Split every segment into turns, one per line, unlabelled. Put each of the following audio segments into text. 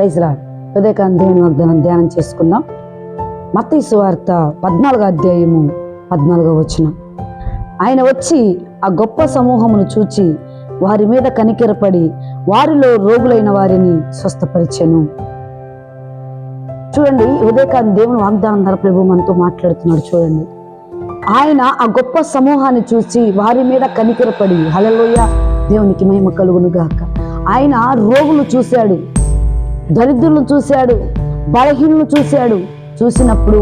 Praise lord. ఉదయకాంత దేవుని వాగ్దానం ధ్యానం చేసుకుందాం. మత్తయి సువార్త పద్నాలుగో అధ్యాయము పద్నాలుగో వచ్చిన ఆయన వచ్చి ఆ గొప్ప సమూహమును చూచి వారి మీద కనికెరపడి వారిలో రోగులైన వారిని స్వస్థపరిచాను. చూడండి ఉదయకాంత్ దేవుని వాగ్దానం ధర ప్రభు మనతో మాట్లాడుతున్నాడు చూడండి. ఆయన ఆ గొప్ప సమూహాన్ని చూసి వారి మీద కనికెరపడి హలలోయ దేవునికి మహిమ కలుగును గాక ఆయన రోగులు చూశాడు. దరిద్రులను చూశాడు బలహీనలు చూశాడు. చూసినప్పుడు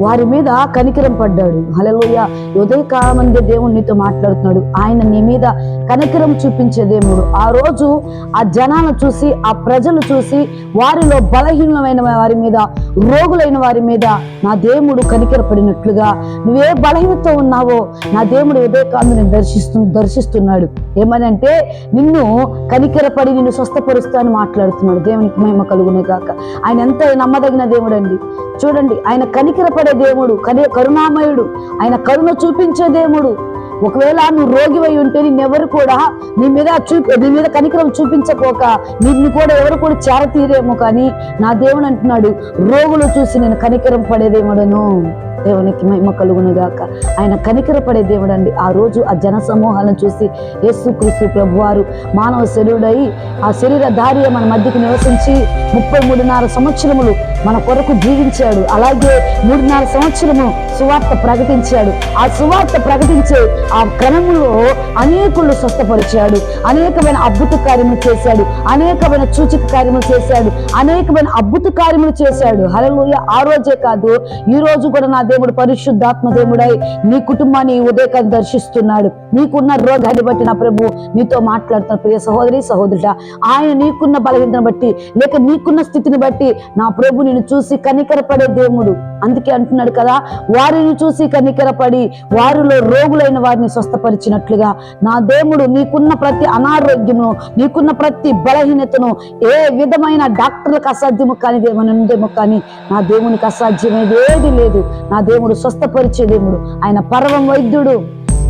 వారి మీద కనికరం పడ్డాడు. హలలోయ ఉదయకాలమందే దేవుడు నీతో మాట్లాడుతున్నాడు. ఆయన నీ మీద కనికరం చూపించే దేవుడు. ఆ రోజు ఆ జనాలను చూసి ఆ ప్రజలు చూసి వారిలో బలహీనమైన వారి మీద రోగులైన వారి మీద నా దేవుడు కనికరపడినట్లుగా నువ్వే బలహీనతో ఉన్నావో నా దేవుడు ఉదయకాంతుని దర్శిస్తు దర్శిస్తున్నాడు. ఏమనంటే నిన్ను కనికరపడి నిన్ను స్వస్థపరుస్తా అని మాట్లాడుతున్నాడు. దేవునికి మహిమ కలుగునే కాక ఆయన ఎంత నమ్మదగిన దేవుడు అండి చూడండి ఆయన కనికరపడి దేవుడు కరుణామయుడు. ఆయన కరుణ చూపించే దేవుడు. ఒకవేళ నువ్వు రోగివై ఉంటే నిన్నెవరు కూడా నీ మీద చూపి నీ మీద కనికరం చూపించపోక నిన్ను కూడా ఎవరు కూడా చేరతీరేమో కానీ నా దేవుడు అంటున్నాడు రోగులు చూసి నేను కనికరం పడేదేమడను దేవునికి మహిమ కలుగునుగాక ఆయన కనికరపడే దేవుడు అండి. ఆ రోజు ఆ జన సమూహాలను చూసి యేసుక్రీస్తు ప్రభు వారు మానవ శరీరుడై ఆ శరీరధారి మన మధ్యకి నివసించి ముప్పై మూడున్నర సంవత్సరములు మన కొరకు జీవించాడు. అలాగే మూడున్నర సంవత్సరము సువార్త ప్రకటించాడు. ఆ సువార్త ప్రకటించే ఆ క్రమంలో అనేకులు స్వస్థపరిచాడు. అనేకమైన అద్భుత కార్యములు చేశాడు. అనేకమైన సూచక కార్యములు చేశాడు. అనేకమైన అద్భుత కార్యములు చేశాడు. హలలోయ ఆ రోజే కాదు ఈ రోజు కూడా నా దేవుడు పరిశుద్ధాత్మ దేవుడై నీ కుటుంబాన్ని ఉదయకాన్ని దర్శిస్తున్నాడు. నీకున్న రోగాన్ని బట్టి నా ప్రభు నీతో మాట్లాడుతున్న ప్రియ సహోదరి సహోదరుడ ఆయన నీకున్న బలహీనతను బట్టి లేక నీకున్న స్థితిని బట్టి నా ప్రభు నేను చూసి కనికరపడే దేవుడు. అందుకే అంటున్నాడు కదా వారిని చూసి కనికరపడి వారిలో రోగులైన వారిని స్వస్థపరిచినట్లుగా నా దేవుడు నీకున్న ప్రతి అనారోగ్యమును నీకున్న ప్రతి బలహీనతను ఏ విధమైన డాక్టర్లకు అసాధ్యము కానీ ఏమైనా ఉందేమో కానీ నా దేవునికి అసాధ్యమేది ఏది లేదు. నా దేవుడు స్వస్థపరిచే దేవుడు. ఆయన పరమ వైద్యుడు.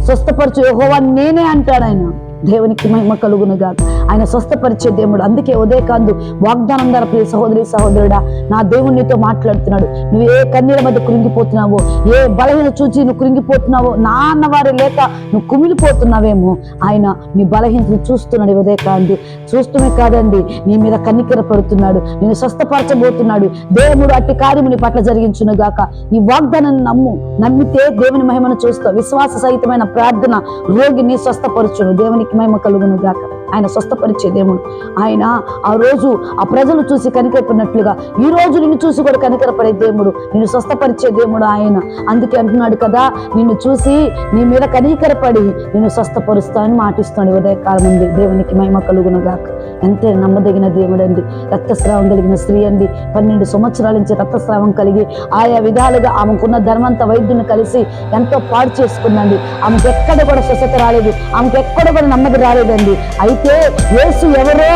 స్వస్థపరచు యెహోవా నేనే అంటాడు ఆయన. దేవునికి మహిమ కలుగునుగా ఆయన స్వస్థపరిచే దేవుడు. అందుకే ఉదయకాందు వాగ్దానం ధర ప్రియ సహోదరి సహోదరుడా నా దేవునితో మాట్లాడుతున్నాడు. నువ్వు ఏ కన్నీల మధ్య కృంగిపోతున్నావో ఏ బలహీన చూచి నువ్వు కృంగిపోతున్నావో నాన్నవారు లేక నువ్వు కుమిలిపోతున్నావేమో ఆయన నీ బలహీనతను చూస్తున్నాడు ఉదయకాందు. చూస్తూనే కాదండి నీ మీద కన్నికర పడుతున్నాడు. నేను స్వస్థపరచబోతున్నాడు. దేవుడు అట్టి కార్యము నీ పట్ల జరిగించును గాక ఈ వాగ్దానాన్ని నమ్ము నమ్మితే దేవుని మహిమను చూస్తావు. విశ్వాస సహితమైన ప్రార్థన రోగిని స్వస్థపరచును. దేవునికి మహిమ కలుగును గాక ఆయన స్వస్థపరిచే దేవుడు. ఆయన ఆ రోజు ఆ ప్రజలు చూసి కనికరపడినట్లుగా ఈ రోజు నిన్ను చూసి కూడా కనికరపడే దేవుడు నిన్ను స్వస్థపరిచే దేవుడు ఆయన. అందుకే అంటున్నాడు కదా నిన్ను చూసి నీ మీద కనికరపడి నిన్ను స్వస్థపరుస్తానని మాటిస్తాడు ఉదయకాలం ఉంది దేవునికి మహిమ కలుగునగాక. ఎంతే నమ్మదగిన దేవుడు అండి రక్తస్రావం కలిగిన స్త్రీ అండి. పన్నెండు సంవత్సరాల నుంచి రక్తస్రావం కలిగి ఆయా విధాలుగా ఆమెకున్న ధర్మంత వైద్యుని కలిసి ఎంతో పాడు చేసుకుందండి ఆమెకు ఎక్కడ కూడా స్వస్థత రాలేదు ఆమెకు ఎక్కడ కూడా నమ్మది రాలేదండి. అయితే యేసు ఎవరో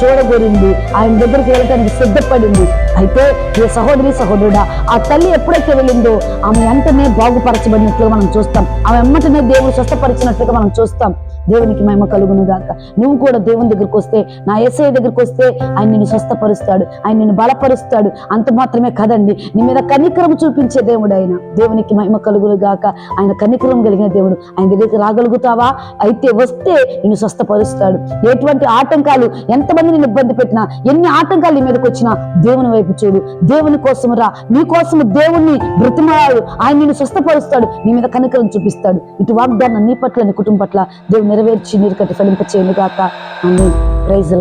చూడగోరింది ఆయన దగ్గరికి వెళ్ళటానికి సిద్ధపడింది. అయితే ఏ సహోదరి సహోదరుడా ఆ తల్లి ఎప్పుడైతే వెళ్ళిందో ఆమె వెంటనే బాగుపరచబడినట్లుగా మనం చూస్తాం. ఆమె వెంటనే దేవుడు స్వస్థపరిచినట్లుగా మనం చూస్తాం. దేవునికి మహిమ కలుగును గాక. నువ్వు కూడా దేవుని దగ్గరికి వస్తే నా ఏసఐ దగ్గరికి వస్తే ఆయన నిన్ను స్వస్థపరుస్తాడు. ఆయన నిన్ను బలపరుస్తాడు. అంత మాత్రమే కదండి. నీ మీద కనికరం చూపించే దేవుడు ఆయన. దేవునికి మహిమ కలుగును గాక. ఆయన కనికరం కలిగిన దేవుడు ఆయన దగ్గరికి రాగలుగుతావా? అయితే వస్తే నిన్ను స్వస్థపరుస్తాడు. ఎటువంటి ఆటంకాలు ఎంతమంది నిన్ను ఇబ్బంది పెట్టినా ఎన్ని ఆటంకాలు నీ మీదకి వచ్చినా దేవుని వైపు చూడు. దేవుని కోసం రా. నీ కోసం దేవుణ్ణి బ్రతిమలాడు. ఆయన నిన్ను స్వస్థపరుస్తాడు. నీ మీద కనికరం చూపిస్తాడు. ఇటు వాగ్దానం నీ పట్ల నీ కుటుంబం పట్ల దేవుడు నెరవేర్చి నీరు కట్టి ఫలింపచేయను గాక అని ప్రైజ్